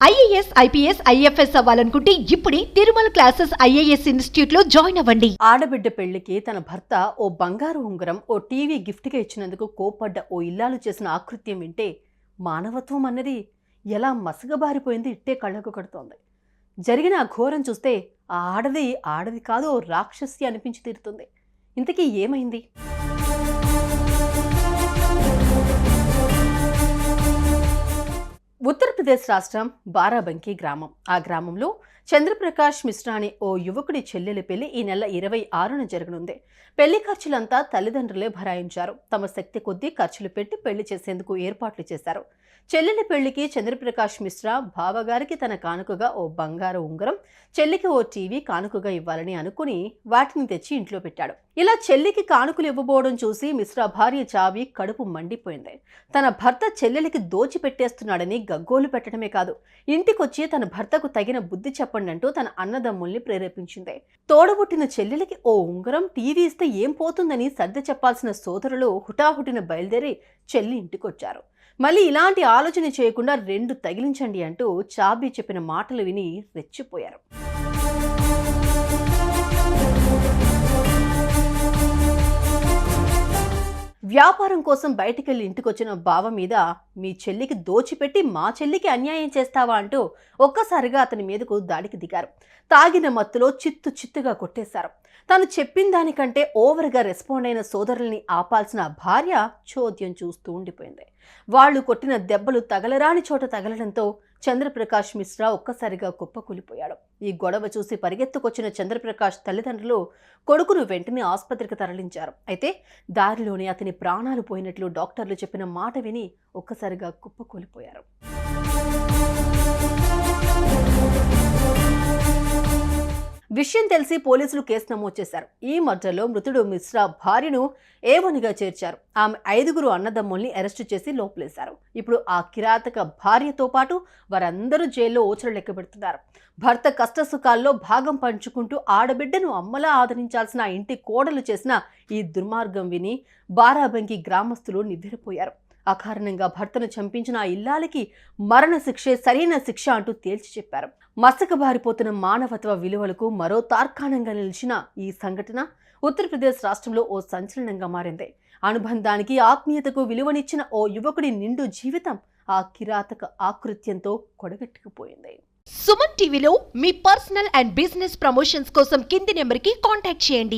IAS IPS IFS అవ్వాలనుకుంటే ఇప్పుడే Tirumala classes IAS ఇన్స్టిట్యూట్లో జాయిన్ అవ్వండి. ఆడబిడ్డ పెళ్ళికి తన భర్త ఓ బంగారు ఉంగరం ఓ టీవీ గిఫ్ట్గా ఇచ్చినందుకు కోపడ్డ ఓ ఇల్లాలు చేసిన ఆకృత్యం వింటే మానవత్వం అన్నది ఎలా మసగబారిపోయింది ఇట్టే కళ్ళకు కడుతోంది. జరిగిన ఆ ఘోరం చూస్తే ఆ ఆడది ఆడది కాదు ఓ రాక్షసి అనిపించి తీరుతుంది. ఇంతకీ ఏమైంది? ఉత్తరప్రదేశ్ రాష్ట్రం బారాబంకీ గ్రామం. ఆ గ్రామంలో చంద్రప్రకాష్ మిశ్రా అనే ఓ యువకుడి చెల్లెలి పెళ్ళి ఈ నెల ఇరవై ఆరున జరగనుంది. పెళ్ళి ఖర్చులంతా తల్లిదండ్రులే భరాయించారు. తమ శక్తి కొద్దీ ఖర్చులు పెట్టి పెళ్ళి చేసేందుకు ఏర్పాట్లు చేశారు. చెల్లెలి పెళ్ళికి చంద్రప్రకాష్ మిశ్రా బావగారికి తన కానుకగా ఓ బంగారు ఉంగరం చెల్లికి ఓ టీవీ కానుకగా ఇవ్వాలని అనుకుని వాటిని తెచ్చి ఇంట్లో పెట్టాడు. ఇలా చెల్లికి కానుకలు ఇవ్వబోవడం చూసి మిశ్రా భార్య చావి కడుపు మండిపోయింది. తన భర్త చెల్లెలికి దోచి పెట్టేస్తున్నాడని గగ్గోలు పెట్టడమే కాదు ఇంటికొచ్చి తన భర్తకు తగిన బుద్ధి చెప్పండి అంటూ తన అన్నదమ్ముల్ని ప్రేరేపించింది. తోడబుట్టిన చెల్లెలికి ఓ ఉంగరం టీవీ ఇస్తే ఏం పోతుందని సర్ది చెప్పాల్సిన సోదరులు హుటాహుటిన బయలుదేరి చెల్లి ఇంటికొచ్చారు. మళ్ళీ ఇలాంటి ఆలోచన చేయకుండా రెండు తగిలించండి అంటూ చాబీ చెప్పిన మాటలు విని రెచ్చిపోయారు. వ్యాపారం కోసం బయటికెళ్ళి ఇంటికొచ్చిన బావ మీద మీ చెల్లికి దోచిపెట్టి మా చెల్లికి అన్యాయం చేస్తావా అంటూ ఒక్కసారిగా అతని మీదకు దాడికి దిగారు. తాగిన మత్తులో చిత్తు చిత్తుగా కొట్టేశారు. తను చెప్పిన దానికంటే ఓవర్గా రెస్పాండ్ అయిన సోదరుల్ని ఆపాల్సిన భార్య చోద్యం చూస్తూ ఉండిపోయింది. వాళ్ళు కొట్టిన దెబ్బలు తగలరాని చోట తగలడంతో చంద్రప్రకాష్ మిశ్రా ఒక్కసారిగా కుప్పకూలిపోయాడు. ఈ గొడవ చూసి పరిగెత్తుకొచ్చిన చంద్రప్రకాష్ తల్లిదండ్రులు కొడుకును వెంటనే ఆసుపత్రికి తరలించారు. అయితే దారిలోనే అతని ప్రాణాలు పోయినట్లు డాక్టర్లు చెప్పిన మాట విని ఒక్కసారిగా కుప్పకూలిపోయారు. విషయం తెలిసి పోలీసులు కేసు నమోదు చేశారు. ఈ మధ్యలో మృతుడు మిశ్రా భార్యను ఏవనిగా చేర్చారు. ఆమె ఐదుగురు అన్నదమ్ముల్ని అరెస్టు చేసి లోపలేశారు. ఇప్పుడు ఆ కిరాతక భార్యతో పాటు వారందరూ జైల్లో ఓచలు లెక్క పెడుతున్నారు భర్త కష్టసుఖాల్లో భాగం పంచుకుంటూ ఆడబిడ్డను అమ్మలా ఆదరించాల్సిన ఇంటి కోడలు చేసిన ఈ దుర్మార్గం విని బారాబంకి గ్రామస్తులు నివ్వెరపోయారు. అకారణంగా భర్తను చంపించిన ఆ ఇల్లాలకి మరణశిక్షే సరైన శిక్ష అంటూ తేల్చి చెప్పారు. మసకబారిపోతున్న మానవత్వ విలువలకు మరో తార్కాణంగా నిలిచిన ఈ సంఘటన ఉత్తరప్రదేశ్ రాష్ట్రంలో ఓ సంచలనంగా మారింది. అనుబంధానికి ఆత్మీయతకు విలువనిచ్చిన ఓ యువకుడి నిండు జీవితం ఆ కిరాతక ఆకృత్యంతో కొడగట్టుకుపోయింది. సుమన్ టీవీలో మీ పర్సనల్ అండ్ బిజినెస్ ప్రమోషన్స్ కోసం కింది నెంబర్కి కాంటాక్ట్ చేయండి.